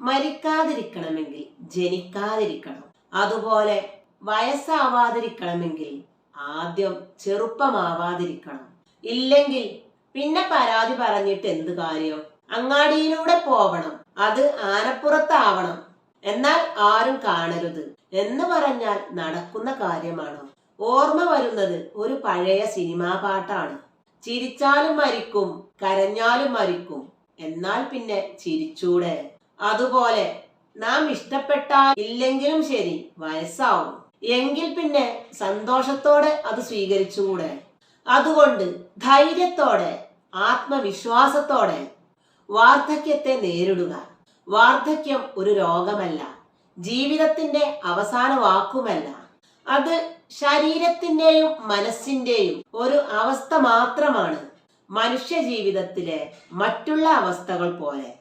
മരിക്കാതിരിക്കണമെങ്കിൽ ജനിക്കാതിരിക്കണം. അതുപോലെ വയസ്സാവാതിരിക്കണമെങ്കിൽ ആദ്യം ചെറുപ്പമാവാതിരിക്കണം. ഇല്ലെങ്കിൽ പിന്നെ പരാതി പറഞ്ഞിട്ട് എന്ത് കാര്യം? അങ്ങാടിയിലൂടെ പോവണം. അത് ആനപ്പുറത്താവണം. എന്നാൽ ആരും കാണരുത്. എന്ന് പറഞ്ഞാൽ നടക്കുന്ന കാര്യമാണ്. ഓർമ്മ വരുന്നത് ഒരു പഴയ സിനിമാ പാട്ടാണ്. ചിരിച്ചാലും മരിക്കും കരഞ്ഞാലും മരിക്കും. എന്നാൽ പിന്നെ ചിരിച്ചൂടെ? അതുപോലെ നാം ഇഷ്ടപ്പെട്ടാൽ ഇല്ലെങ്കിലും ശരി വയസ്സാവും. എങ്കിൽ പിന്നെ സന്തോഷത്തോടെ അത് സ്വീകരിച്ചുകൂടെ? അതുകൊണ്ട് ധൈര്യത്തോടെ ആത്മവിശ്വാസത്തോടെ വാർദ്ധക്യത്തെ നേരിടുക. വാർദ്ധക്യം ഒരു രോഗമല്ല ജീവിതത്തിന്റെ അവസാന വാക്കുമല്ല. അത് ശരീരത്തിന്റെയും മനസ്സിന്റെയും ഒരു അവസ്ഥ മാത്രമാണ്. മനുഷ്യ ജീവിതത്തിലെ മറ്റുള്ള അവസ്ഥകൾ പോലെ.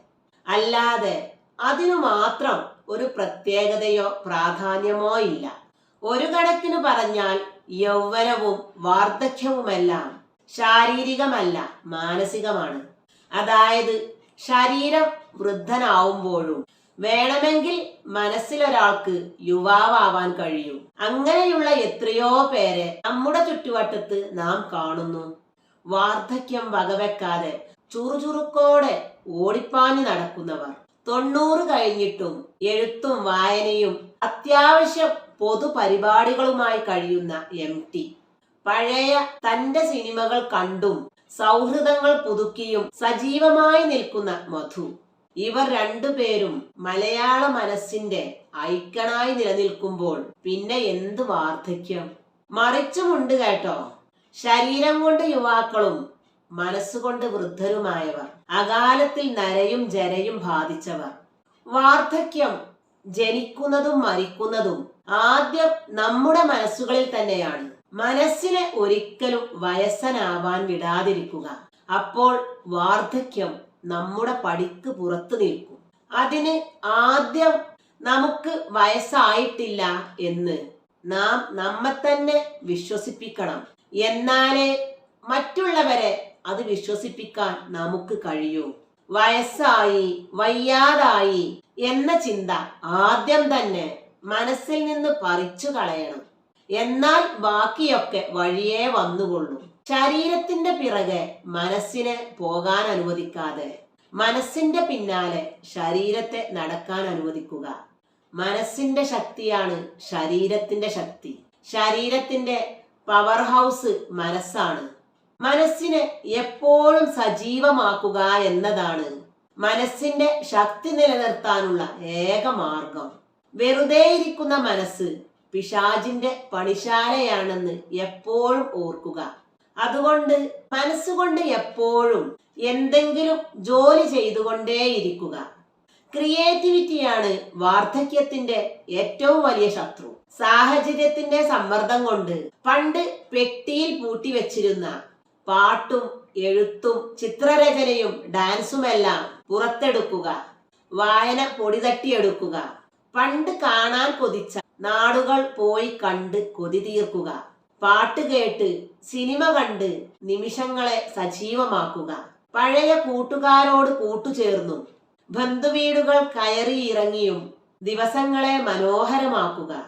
അല്ലാതെ അതിനു മാത്രം ഒരു പ്രത്യേകതയോ പ്രാധാന്യമോ ഇല്ല ഒരു കണക്കിന് പറഞ്ഞാൽ യൗവനവും വാർദ്ധക്യവുമെല്ലാം ശാരീരികമല്ല മാനസികമാണ്. അതായത് ശരീരം വൃദ്ധനാവുമ്പോഴും വേണമെങ്കിൽ മനസ്സിലൊരാൾക്ക് യുവാവാൻ കഴിയും. അങ്ങനെയുള്ള എത്രയോ പേരെ നമ്മുടെ ചുറ്റുവട്ടത്ത് നാം കാണുന്നു. വാർദ്ധക്യം വകവെക്കാതെ ചുറുചുറുക്കോടെ ഓടിപ്പാഞ്ഞു നടക്കുന്നവർ. തൊണ്ണൂറ് കഴിഞ്ഞിട്ടും എഴുത്തും വായനയും അത്യാവശ്യം പൊതുപരിപാടികളുമായി കഴിയുന്ന എം ടി. പഴയ തന്റെ സിനിമകൾ കണ്ടും സൗഹൃദങ്ങൾ പുതുക്കിയും സജീവമായി നിൽക്കുന്ന മധു. ഇവർ രണ്ടുപേരും മലയാള മനസ്സിന്റെ ഐക്കണായി നിലനിൽക്കുമ്പോൾ പിന്നെ എന്ത് വാർദ്ധക്യം? മറിച്ചുമുണ്ട് കേട്ടോ. ശരീരം കൊണ്ട് യുവാക്കളും മനസ്സുകൊണ്ട് വൃദ്ധരുമായവർ അകാലത്തിൽ നരയും ജരയും ബാധിച്ചവർ. വാർദ്ധക്യം ജനിക്കുന്നതും മരിക്കുന്നതും ആദ്യം നമ്മുടെ മനസ്സുകളിൽ തന്നെയാണ്. മനസ്സിനെ ഒരിക്കലും വയസ്സനാവാൻ വിടാതിരിക്കുക. അപ്പോൾ വാർദ്ധക്യം നമ്മുടെ പടിക്ക് പുറത്തു നിൽക്കും. അതിന് ആദ്യം നമുക്ക് വയസ്സായിട്ടില്ല എന്ന് നാം നമ്മെ തന്നെ വിശ്വസിപ്പിക്കണം. എന്നാലേ മറ്റുള്ളവരെ അത് വിശ്വസിപ്പിക്കാൻ നമുക്ക് കഴിയൂ. വയസ്സായി വയ്യാതായി എന്ന ചിന്ത ആദ്യം തന്നെ മനസ്സിൽ നിന്ന് പറിച്ചു കളയണം. എന്നാൽ ബാക്കിയൊക്കെ വഴിയേ വന്നുകൊള്ളും. ശരീരത്തിന്റെ പിറകെ മനസ്സിനെ പോകാൻ അനുവദിക്കാതെ. മനസ്സിന്റെ പിന്നാലെ ശരീരത്തെ നടക്കാൻ അനുവദിക്കുക. മനസ്സിന്റെ ശക്തിയാണ് ശരീരത്തിന്റെ ശക്തി. ശരീരത്തിന്റെ പവർ ഹൗസ് മനസ്സാണ്. മനസ്സിനെ എപ്പോഴും സജീവമാക്കുക എന്നതാണ് മനസ്സിന്റെ ശക്തി നിലനിർത്താനുള്ള ഏക മാർഗം. വെറുതെ ഇരിക്കുന്ന മനസ്സ് പിശാജിന്റെ പണിശാലയാണെന്ന് എപ്പോഴും ഓർക്കുക. അതുകൊണ്ട് മനസ്സുകൊണ്ട് എപ്പോഴും എന്തെങ്കിലും ജോലി ചെയ്തുകൊണ്ടേയിരിക്കുക. ക്രിയേറ്റിവിറ്റിയാണ് വാർദ്ധക്യത്തിന്റെ ഏറ്റവും വലിയ ശത്രു. സാഹചര്യത്തിന്റെ സമ്മർദ്ദം കൊണ്ട് പണ്ട് പെട്ടിയിൽ പൂട്ടി വെച്ചിരുന്ന പാട്ടും എഴുത്തും ചിത്രരചനയും ഡാൻസുമെല്ലാം പുറത്തെടുക്കുക. വായന പൊടി തട്ടിയെടുക്കുക പണ്ട് കാണാൻ കൊതിച്ച നാടുകൾ പോയി കണ്ട് കൊതി തീർക്കുക. പാട്ട് കേട്ട് സിനിമ കണ്ട് നിമിഷങ്ങളെ സജീവമാക്കുക. പഴയ കൂട്ടുകാരോട് കൂട്ടുചേർന്നും. ബന്ധുവീടുകൾ കയറി ഇറങ്ങിയും ദിവസങ്ങളെ മനോഹരമാക്കുക.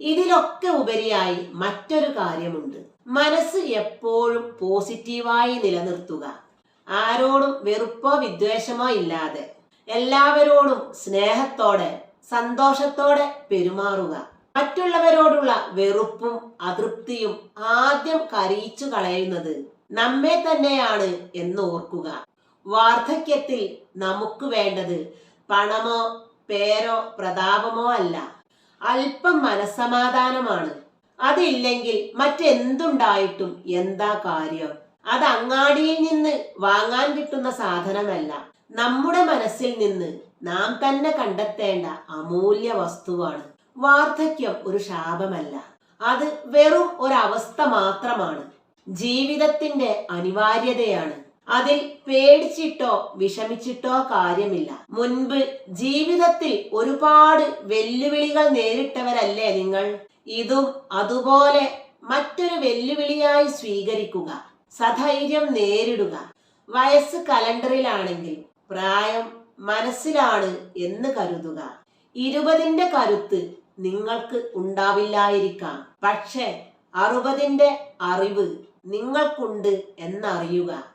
ഇതിലൊക്കെ ഉപരിയായി മറ്റൊരു കാര്യമുണ്ട്. മനസ്സ് എപ്പോഴും പോസിറ്റീവായി നിലനിർത്തുക. ആരോടും വെറുപ്പോ വിദ്വേഷമോ ഇല്ലാതെ. എല്ലാവരോടും സ്നേഹത്തോടെ സന്തോഷത്തോടെ പെരുമാറുക. മറ്റുള്ളവരോടുള്ള വെറുപ്പും അതൃപ്തിയും ആദ്യം കരയിച്ചു കളയുന്നത് നമ്മെ തന്നെയാണ് എന്ന് ഓർക്കുക. വാർദ്ധക്യത്തിൽ നമുക്ക് വേണ്ടത് പണമോ പേരോ പ്രതാപമോ അല്ല. അല്പം മനസ്സമാധാനമാണ്. അതില്ലെങ്കിൽ മറ്റെന്തുണ്ടായിട്ടും എന്താ കാര്യം? അത് അങ്ങാടിയിൽ നിന്ന് വാങ്ങാൻ കിട്ടുന്ന സാധനമല്ല. നമ്മുടെ മനസ്സിൽ നിന്ന് നാം തന്നെ കണ്ടെത്തേണ്ട അമൂല്യ വസ്തുവാണ്. വാർദ്ധക്യം ഒരു ശാപമല്ല. അത് വെറും ഒരവസ്ഥ മാത്രമാണ്. ജീവിതത്തിന്റെ അനിവാര്യതയാണ്. അതിൽ പേടിച്ചിട്ടോ വിഷമിച്ചിട്ടോ കാര്യമില്ല. മുൻപ് ജീവിതത്തിൽ ഒരുപാട് വെല്ലുവിളികൾ നേരിട്ടവരല്ലേ നിങ്ങൾ? ഇതും അതുപോലെ മറ്റൊരു വെല്ലുവിളിയായി സ്വീകരിക്കുക. സധൈര്യം നേരിടുക. വയസ്സ് കലണ്ടറിലാണെങ്കിൽ പ്രായം മനസ്സിലാണ് എന്ന് കരുതുക. ഇരുപതിന്റെ കരുത്ത് നിങ്ങൾക്ക് ഉണ്ടാവില്ലായിരിക്കാം. പക്ഷെ അറുപതിന്റെ അറിവ് നിങ്ങൾക്കുണ്ട് എന്നറിയുക.